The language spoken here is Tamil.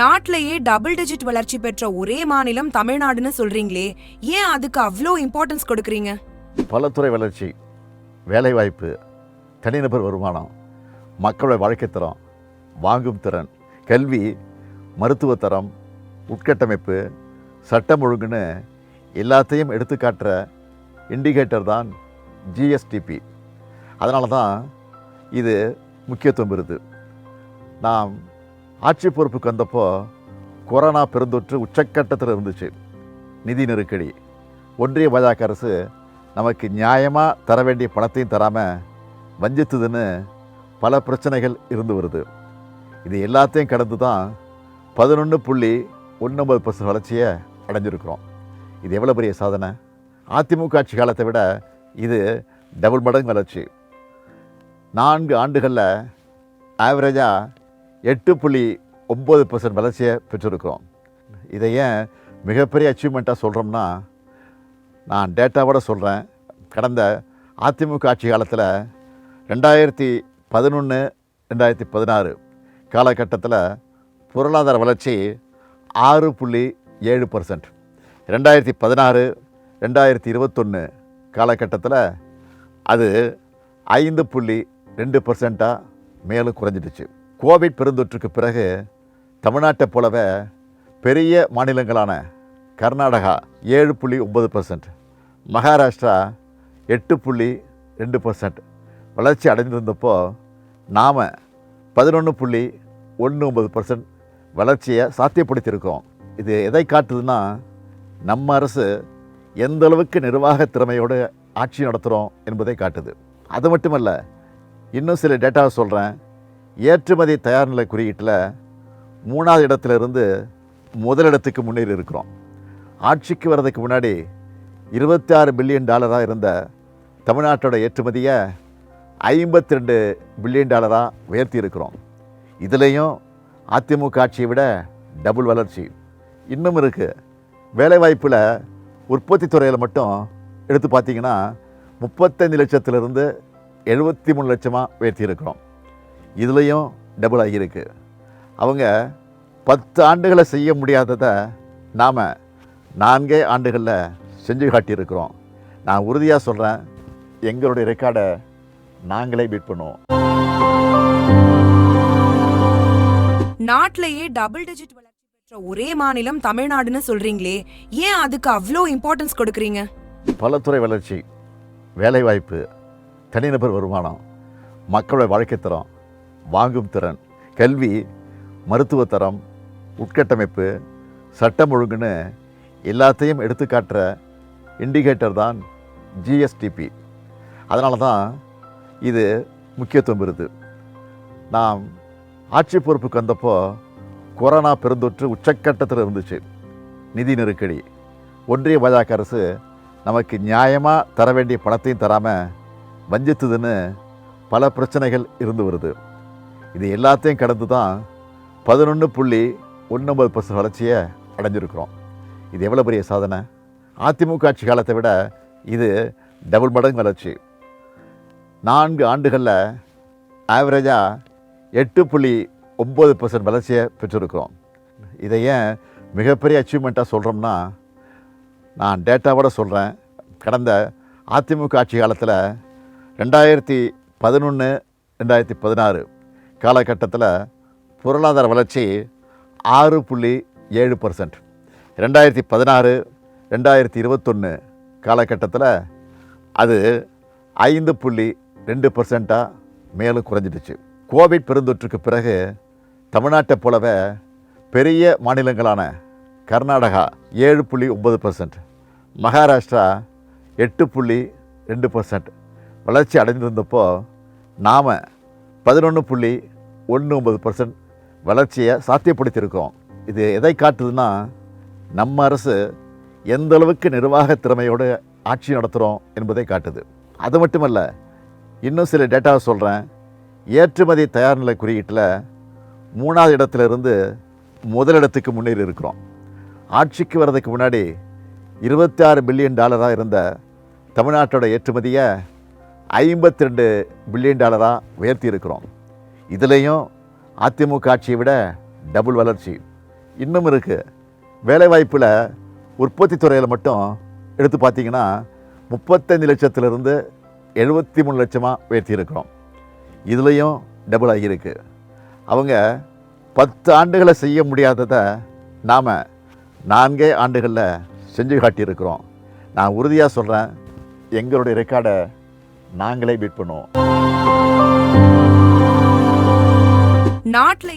நாட்டிலேயே டபுள் டிஜிட் வளர்ச்சி பெற்ற ஒரே மாநிலம் தமிழ்நாடுன்னு சொல்றீங்களே ஏன் அதுக்கு அவ்வளோ இம்பார்ட்டன்ஸ் கொடுக்குறீங்க? பலத்துறை வளர்ச்சி வேலைவாய்ப்பு தனிநபர் வருமானம் மக்களோட வாழ்க்கைத்தரம் வாங்கும் திறன் கல்வி மருத்துவத்தரம் உட்கட்டமைப்பு சட்டம் ஒழுங்குன்னு எல்லாத்தையும் எடுத்துக்காட்டுற இண்டிகேட்டர் தான் ஜிஎஸ்டிபி அதனால தான் இது முக்கியத்துவம் பெறுது. நாம் ஆட்சி பொறுப்புக்கு வந்தப்போ கொரோனா பெருந்தொற்று உச்சக்கட்டத்தில் இருந்துச்சு. நிதி நெருக்கடி. ஒன்றிய பாஜக அரசு நமக்கு நியாயமாக தர வேண்டிய பணத்தையும் தராமல் வஞ்சித்ததுன்னு பல பிரச்சனைகள் இருந்து வருது. இது எல்லாத்தையும் கடந்து தான் பதினொன்று புள்ளி ஒன்பது பர்சன்ட் வளர்ச்சியை அடைஞ்சிருக்கிறோம். இது எவ்வளோ பெரிய சாதனை? அதிமுக ஆட்சி காலத்தை விட இது டபுள் மடங்கு வளர்ச்சி. நான்கு ஆண்டுகளில் ஆவரேஜாக எட்டு புள்ளி ஒம்பது பர்சன்ட் வளர்ச்சியை பெற்றிருக்கிறோம். இதை ஏன் மிகப்பெரிய அச்சீவ்மெண்ட்டாக சொல்கிறோம்னா நான் டேட்டாவோட சொல்கிறேன் கடந்த அதிமுக ஆட்சி காலத்தில் ரெண்டாயிரத்தி பதினொன்று ரெண்டாயிரத்தி பதினாறு காலகட்டத்தில் பொருளாதார வளர்ச்சி ஆறு புள்ளி ஏழு பர்சன்ட் ரெண்டாயிரத்தி பதினாறு ரெண்டாயிரத்தி இருபத்தொன்று காலகட்டத்தில் அது ஐந்து புள்ளி ரெண்டு பர்சண்ட்டாக மேலும் குறைஞ்சிடுச்சு. கோவிட் பெருந்தொற்றுக்கு பிறகு தமிழ்நாட்டை போலவே பெரிய மாநிலங்களான கர்நாடகா ஏழு புள்ளி ஒம்பது பர்சன்ட் மகாராஷ்டிரா எட்டு புள்ளி ரெண்டு பர்சன்ட் வளர்ச்சி அடைந்திருந்தப்போ நாம் பதினொன்று புள்ளி ஒன்று ஒம்பது பர்சன்ட் வளர்ச்சியை சாத்தியப்படுத்தியிருக்கோம். இது எதை காட்டுதுன்னா நம்ம அரசு எந்த அளவுக்கு நிர்வாக திறமையோடு ஆட்சி நடத்துகிறோம் என்பதை காட்டுது. அது மட்டுமல்ல இன்னும் சில டேட்டாவை சொல்கிறேன் ஏற்றுமதி தயார்நிலை குறியீட்டில் மூணாவது இடத்துல இருந்து முதலிடத்துக்கு முன்னேறி இருக்கிறோம். ஆட்சிக்கு வர்றதுக்கு முன்னாடி இருபத்தி ஆறு பில்லியன் டாலராக இருந்த தமிழ்நாட்டோட ஏற்றுமதியை ஐம்பத்தி ரெண்டு பில்லியன் டாலராக உயர்த்தி இருக்கிறோம். இதுலேயும் அதிமுக ஆட்சியை விட டபுள் வளர்ச்சி. இன்னும் இருக்குது வேலைவாய்ப்பில் உற்பத்தி துறையில் மட்டும் எடுத்து பார்த்தீங்கன்னா முப்பத்தஞ்சு லட்சத்திலிருந்து எழுபத்தி மூணு லட்சமாக உயர்த்தி இருக்கிறோம். இதுலேயும் டபுள் ஆகியிருக்கு. அவங்க பத்து ஆண்டுகளை செய்ய முடியாததை நாம் நான்கே ஆண்டுகளில் செஞ்சு காட்டியிருக்கிறோம். நான் உறுதியாக சொல்கிறேன் எங்களுடைய ரெக்கார்டை நாங்களே பீட் பண்ணுவோம். நாட்டிலேயே டபுள் டிஜிட் வளர்ச்சி பெற்ற ஒரே மாநிலம் தமிழ்நாடுன்னு சொல்றீங்களே ஏன் அதுக்கு அவ்வளோ இம்பார்ட்டன்ஸ் கொடுக்குறீங்க? பலத்துறை வளர்ச்சி வேலைவாய்ப்பு தனிநபர் வருமானம் மக்களோட வாழ்க்கைத் தரம் வாங்கும் திறன். கல்வி மருத்துவத்தரம் உட்கட்டமைப்பு சட்டம் ஒழுங்குன்னு எல்லாத்தையும் எடுத்துக்காட்டுற இண்டிகேட்டர் தான் ஜிஎஸ்டிபி அதனால தான் இது முக்கியத்துவம் பெறுது. நாம் ஆட்சி பொறுப்புக்கு வந்தப்போ கொரோனா பெருந்தொற்று உச்சக்கட்டத்தில் இருந்துச்சு. நிதி நெருக்கடி. ஒன்றிய பாஜக அரசு நமக்கு நியாயமாக தர வேண்டிய பணத்தையும் தராமல் வஞ்சித்ததுன்னு பல பிரச்சனைகள் இருந்து வருது. இது எல்லாத்தையும் கடந்து தான் பதினொன்று புள்ளி ஒன்பது பர்சன்ட் வளர்ச்சியை அடைஞ்சிருக்கிறோம். இது எவ்வளோ பெரிய சாதனை? அதிமுக ஆட்சி காலத்தை விட இது டபுள் மடங்கு வளர்ச்சி. நான்கு ஆண்டுகளில் ஆவரேஜாக எட்டு புள்ளி ஒம்பது பர்சன்ட் வளர்ச்சியை பெற்றிருக்கிறோம். இதை ஏன் மிகப்பெரிய அச்சீவ்மெண்ட்டாக சொல்கிறோம்னா நான் டேட்டாவோட சொல்கிறேன் கடந்த அதிமுக ஆட்சி காலத்தில் ரெண்டாயிரத்தி பதினொன்று ரெண்டாயிரத்தி பதினாறு காலகட்டத்தில் பொருளாதார வளர்ச்சி ஆறு புள்ளி ஏழு பர்சன்ட் ரெண்டாயிரத்தி பதினாறு ரெண்டாயிரத்தி இருபத்தொன்று காலகட்டத்தில் அது ஐந்து புள்ளி ரெண்டு பர்சண்ட்டாக மேலும் குறைஞ்சிடுச்சு. கோவிட் பெருந்தொற்றுக்கு பிறகு தமிழ்நாட்டை போலவே பெரிய மாநிலங்களான கர்நாடகா ஏழு புள்ளி ஒம்பது பர்சன்ட் மகாராஷ்டிரா எட்டு புள்ளி ரெண்டு பர்சன்ட் வளர்ச்சி அடைந்திருந்தப்போ நாம் பதினொன்று புள்ளி ஒன்று ஒன்பது பர்சன்ட் வளர்ச்சியை சாத்தியப்படுத்தியிருக்கோம். இது எதை காட்டுதுன்னா நம்ம அரசு எந்த அளவுக்கு நிர்வாக திறமையோடு ஆட்சி நடத்துகிறோம் என்பதை காட்டுது. அது மட்டுமல்ல இன்னும் சில டேட்டாவை சொல்கிறேன் ஏற்றுமதி தயார்நிலை குறியீட்டில் மூணாவது இடத்துல இருந்து முதலிடத்துக்கு முன்னேறி இருக்கிறோம். ஆட்சிக்கு வர்றதுக்கு முன்னாடி இருபத்தி ஆறு பில்லியன் டாலராக இருந்த தமிழ்நாட்டோட ஏற்றுமதியை ஐம்பத்தி ரெண்டு பில்லியன் டாலராக உயர்த்தி இருக்கிறோம். இதுலேயும் அதிமுக ஆட்சியை விட டபுள் வளர்ச்சி. இன்னும் இருக்குது வேலைவாய்ப்பில் உற்பத்தி துறையில் மட்டும் எடுத்து பார்த்தீங்கன்னா முப்பத்தஞ்சு லட்சத்திலிருந்து எழுபத்தி மூணு லட்சமாக உயர்த்தி இருக்கிறோம் இதுலேயும் டபுள் ஆகியிருக்கு. அவங்க பத்து ஆண்டுகளை செய்ய முடியாததை நாம் நான்கே ஆண்டுகளில் செஞ்சு காட்டியிருக்கிறோம். நான் உறுதியாக சொல்கிறேன் எங்களுடைய ரெக்கார்டை நாங்களே பீட் பண்ணுவோம். நாட்டுல